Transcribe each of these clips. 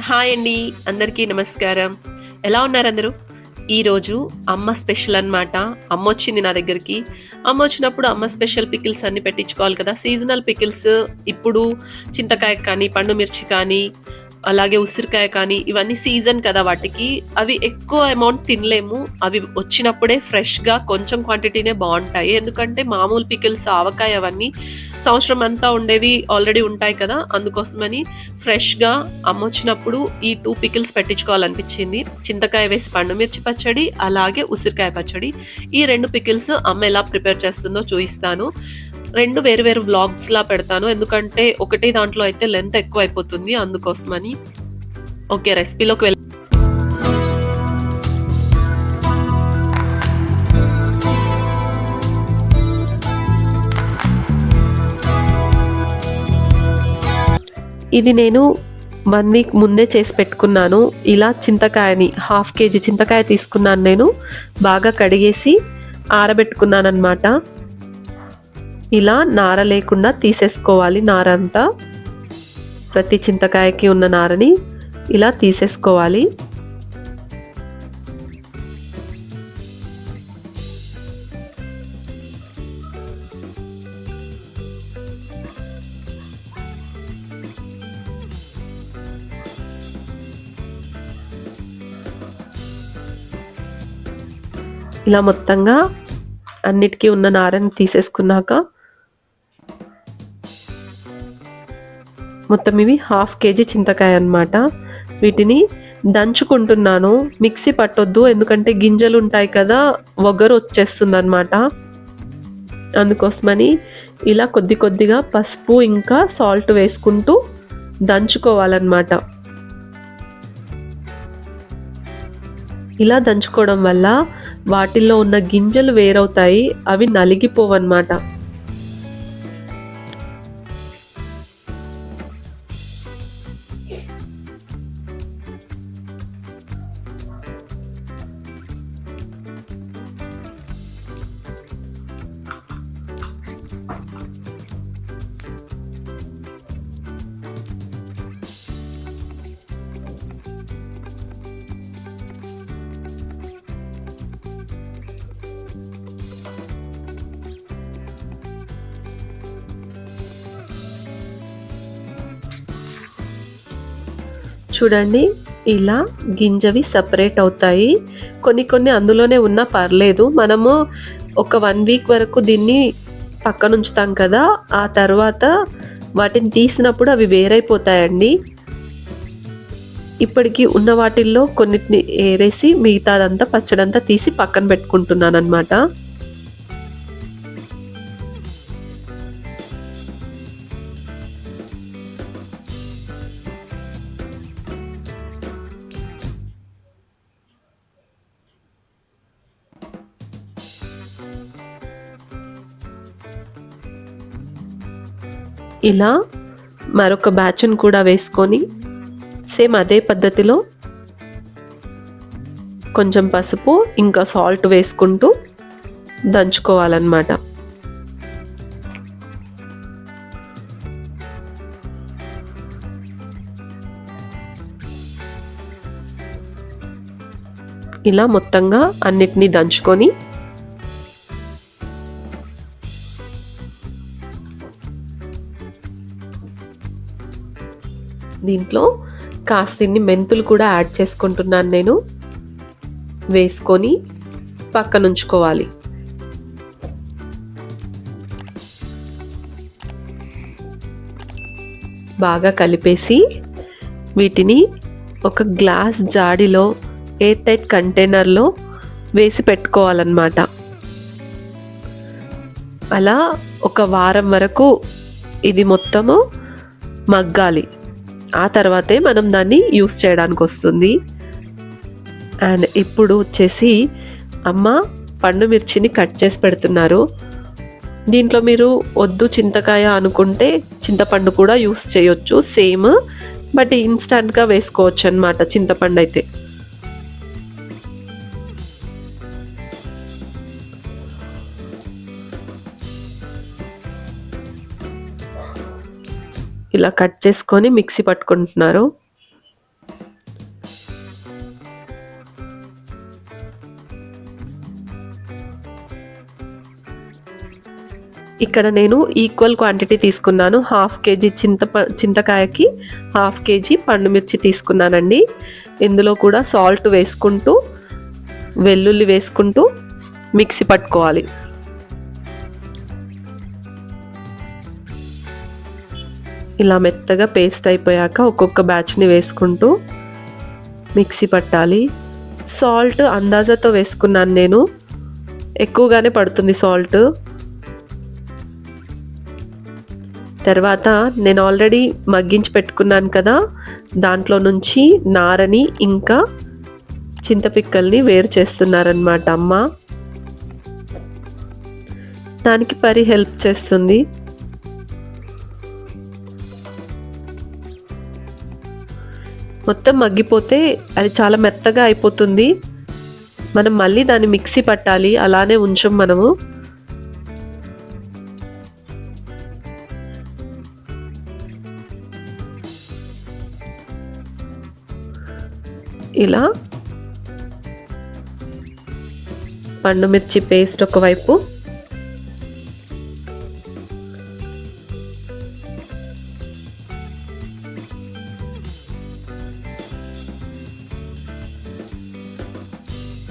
Hi అండి అందరికీ నమస్కారం. ఎలా ఉన్నారు అందరూ ఈరోజు అమ్మ స్పెషల్ అన్నమాట. అమ్మ వచ్చింది నా దగ్గరికి. అమ్మ వచ్చినప్పుడు అమ్మ స్పెషల్ పికిల్స్ అన్ని పెట్టించుకోవాలి కదా. సీజనల్ పికిల్స్ ఇప్పుడు చింతకాయ కానీ పండు మిర్చి కానీ అలాగే ఉసిరికాయ కానీ ఇవన్నీ సీజన్ కదా వాటికి. అవి ఎక్కువ అమౌంట్ తినలేము. అవి వచ్చినప్పుడే ఫ్రెష్గా కొంచెం క్వాంటిటీనే బాగుంటాయి. ఎందుకంటే మామూలు పికిల్స్ ఆవకాయ అవన్నీ సంవత్సరం అంతా ఉండేవి ఆల్రెడీ ఉంటాయి కదా. అందుకోసమని ఫ్రెష్గా అమ్మ వచ్చినప్పుడు ఈ టూ పికిల్స్ పెట్టించుకోవాలనిపించింది. చింతకాయ వేసి పండు మిర్చి పచ్చడి అలాగే ఉసిరికాయ పచ్చడి. ఈ రెండు పికిల్స్ అమ్మ ఎలా ప్రిపేర్ చేస్తుందో చూపిస్తాను. రెండు వేరు వేరు వ్లాగ్స్ లా పెడతాను. ఎందుకంటే ఒకటే దాంట్లో అయితే లెంత్ ఎక్కువ అయిపోతుంది అందుకోసమని. ఓకే రెసిపీలోకి వెళ్ళి ఇది నేను వన్ వీక్ ముందే చేసి పెట్టుకున్నాను. ఇలా చింతకాయని హాఫ్ కేజీ చింతకాయ తీసుకున్నాను నేను. బాగా కడిగేసి ఆరబెట్టుకున్నాను అనమాట ఇలా నార లేకుండా తీసేసుకోవాలి నార అంతా ప్రతి చింతకాయకి ఉన్న నారని ఇలా తీసేసుకోవాలి. ఇలా మొత్తంగా అన్నిటికీ ఉన్న నారని తీసేసుకున్నాక మొత్తం ఇవి హాఫ్ కేజీ చింతకాయ అన్నమాట. వీటిని దంచుకుంటున్నాను. మిక్సీ పట్టొద్దు ఎందుకంటే గింజలు ఉంటాయి కదా ఒగరు వచ్చేస్తుంది అనమాట అందుకోసమని ఇలా కొద్ది కొద్దిగా పసుపు ఇంకా సాల్ట్ వేసుకుంటూ దంచుకోవాలన్నమాట. ఇలా దంచుకోవడం వల్ల వాటిల్లో ఉన్న గింజలు వేరవుతాయి అవి నలిగిపోవన్నమాట. చూడండి. ఇలా గింజవి సపరేట్ అవుతాయి. కొన్ని కొన్ని అందులోనే ఉన్నా పర్లేదు. మనము ఒక వన్ వీక్ వరకు దీన్ని పక్కన ఉంచుతాం కదా. ఆ తర్వాత వాటిని తీసినప్పుడు అవి వేరైపోతాయండి. ఇప్పటికి ఉన్న వాటిల్లో కొన్నిటిని ఏరేసి మిగతాదంతా పచ్చడంతా తీసి పక్కన పెట్టుకుంటున్నాను అనమాట ఇలా మరొక బ్యాచ్ను కూడా వేసుకొని సేమ్ అదే పద్ధతిలో కొంచెం పసుపు ఇంకా సాల్ట్ వేసుకుంటూ దంచుకోవాలన్నమాట. ఇలా మొత్తంగా అన్నిటినీ దంచుకొని దీంట్లో కాస్తిన్ని మెంతులు కూడా యాడ్ చేసుకుంటున్నాను నేను. వేసుకొని పక్కనుంచుకోవాలి బాగా కలిపేసి వీటిని ఒక గ్లాస్ జాడిలో ఎయిర్ టైట్ కంటైనర్లో వేసి పెట్టుకోవాలన్నమాట. అలా ఒక వారం వరకు ఇది మొత్తము మగ్గాలి. ఆ తర్వాతే మనం దాన్ని యూస్ చేయడానికి వస్తుంది అండ్ ఇప్పుడు వచ్చేసి అమ్మ పండు మిర్చిని కట్ చేసి పెడుతున్నారు. దీంట్లో మీరు వద్దు చింతకాయ అనుకుంటే చింతపండు కూడా యూస్ చేయొచ్చు సేమ్ బట్ ఇన్స్టాంట్గా వేసుకోవచ్చు అనమాట చింతపండు అయితే ఇలా కట్ చేసుకొని మిక్సీ పట్టుకుంటున్నారు. ఇక్కడ నేను ఈక్వల్ క్వాంటిటీ తీసుకున్నాను. హాఫ్ కేజీ చింత చింతకాయకి హాఫ్ కేజీ పండుమిర్చి తీసుకున్నానండి. ఇందులో కూడా సాల్ట్ వేసుకుంటూ వెల్లుల్లి వేసుకుంటూ మిక్సీ పట్టుకోవాలి. ఇలా మెత్తగా పేస్ట్ అయిపోయాక ఒక్కొక్క బ్యాచ్ని వేసుకుంటూ మిక్సీ పట్టాలి. సాల్ట్ అందాజాతో వేసుకున్నాను నేను. ఎక్కువగానే పడుతుంది సాల్ట్. తర్వాత నేను ఆల్రెడీ మగ్గించి పెట్టుకున్నాను కదా దాంట్లో నుంచి నారని ఇంకా చింతపిక్కల్ని వేరు చేస్తున్నారనమాట అమ్మ. దానికి పరి హెల్ప్ చేస్తుంది. మొత్తం మగ్గిపోతే అది చాలా మెత్తగా అయిపోతుంది. మనం మళ్ళీ దాన్ని మిక్సీ పట్టాలి అలానే ఉంచం మనము. ఇలా పండుమిర్చి పేస్ట్ ఒకవైపు.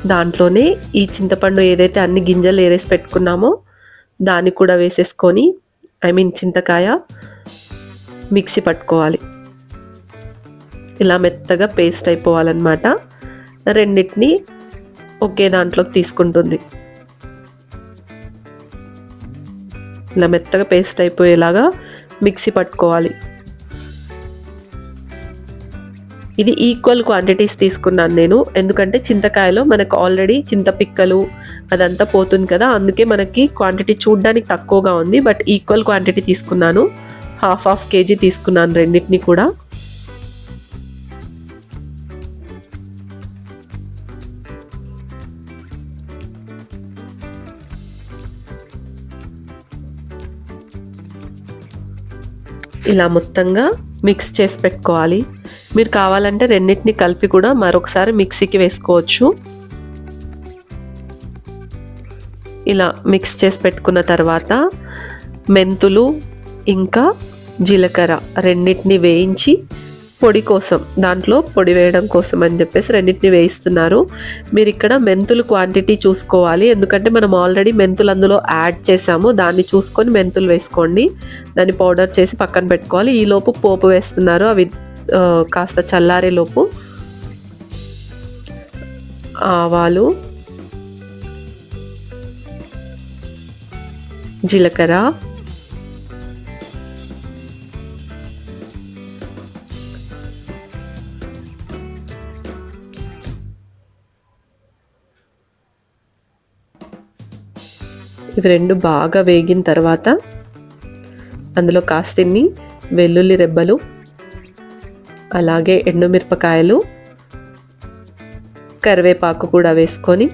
దాంట్లోనే ఈ చింతపండు ఏదైతే అన్ని గింజలు ఏరేసి పెట్టుకున్నామో దాన్ని కూడా వేసేసుకొని ఐ మీన్ చింతకాయ మిక్సీ పట్టుకోవాలి. ఇలా మెత్తగా పేస్ట్ అయిపోవాలన్నమాట. రెండింటిని ఒకే దాంట్లోకి తీసుకుంటుంది. ఇలా మెత్తగా పేస్ట్ అయిపోయేలాగా మిక్సీ పట్టుకోవాలి. ఇది ఈక్వల్ క్వాంటిటీస్ తీసుకున్నాను నేను. ఎందుకంటే చింతకాయలో మనకు ఆల్రెడీ చింతపిక్కలు అదంతా పోతుంది కదా. అందుకే మనకి క్వాంటిటీ చూడడానికి తక్కువగా ఉంది. బట్ ఈక్వల్ క్వాంటిటీ తీసుకున్నాను. హాఫ్ హాఫ్ కేజీ తీసుకున్నాను రెండింటిని కూడా. ఇలా మొత్తంగా మిక్స్ చేసి పెట్టుకోవాలి. మీరు కావాలంటే రెండింటిని కలిపి కూడా మరొకసారి మిక్సీకి వేసుకోవచ్చు. ఇలా మిక్స్ చేసి పెట్టుకున్న తర్వాత మెంతులు ఇంకా జీలకర్ర రెండింటిని వేయించి పొడి కోసం దాంట్లో పొడి వేయడం కోసం అని చెప్పేసి రెండింటిని వేయిస్తున్నారు. మీరు ఇక్కడ మెంతులు క్వాంటిటీ చూసుకోవాలి. ఎందుకంటే మనం ఆల్రెడీ మెంతులు అందులో యాడ్ చేసాము. దాన్ని చూసుకొని మెంతులు వేసుకోండి. దాన్ని పౌడర్ చేసి పక్కన పెట్టుకోవాలి. ఈ లోపు పోపు వేస్తున్నారు. అవి కాస్త చల్లారేలోపు ఆవాలు జీలకర్ర ఇవి రెండు బాగా వేగిన తర్వాత అందులో కాస్తిన్ని వెల్లుల్లి రెబ్బలు అలాగే ఎండుమిరపకాయలు కరివేపాకు కూడా వేసుకొని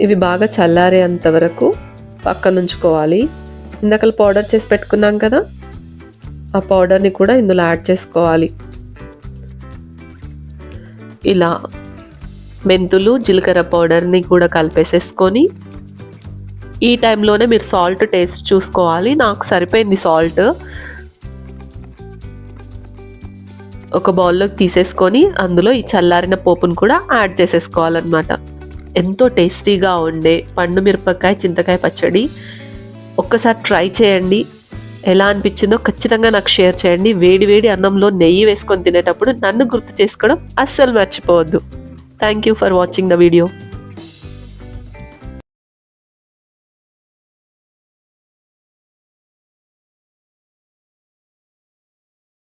ఇవి బాగా చల్లారేంత వరకు పక్కన ఉంచుకోవాలి ఇందాకలు పౌడర్ చేసి పెట్టుకున్నాం కదా? ఆ పౌడర్ని కూడా ఇందులో యాడ్ చేసుకోవాలి. ఇలా మెంతులు జీలకర్ర పౌడర్ని కూడా కలిపేసేసుకొని ఈ టైంలోనే మీరు సాల్ట్ టేస్ట్ చూసుకోవాలి. నాకు సరిపోయింది సాల్ట్. ఒక బౌల్లోకి తీసేసుకొని అందులో ఈ చల్లారిన పోపును కూడా యాడ్ చేసేసుకోవాలన్నమాట. ఎంతో టేస్టీగా ఉండే పండు మిరపకాయ చింతకాయ పచ్చడి. ఒక్కసారి ట్రై చేయండి. ఎలా అనిపించిందో ఖచ్చితంగా నాకు షేర్ చేయండి. వేడి వేడి అన్నంలో నెయ్యి వేసుకొని తినేటప్పుడు నన్ను గుర్తు చేసుకోవడం అస్సలు మర్చిపోవద్దు. Thank you for watching the video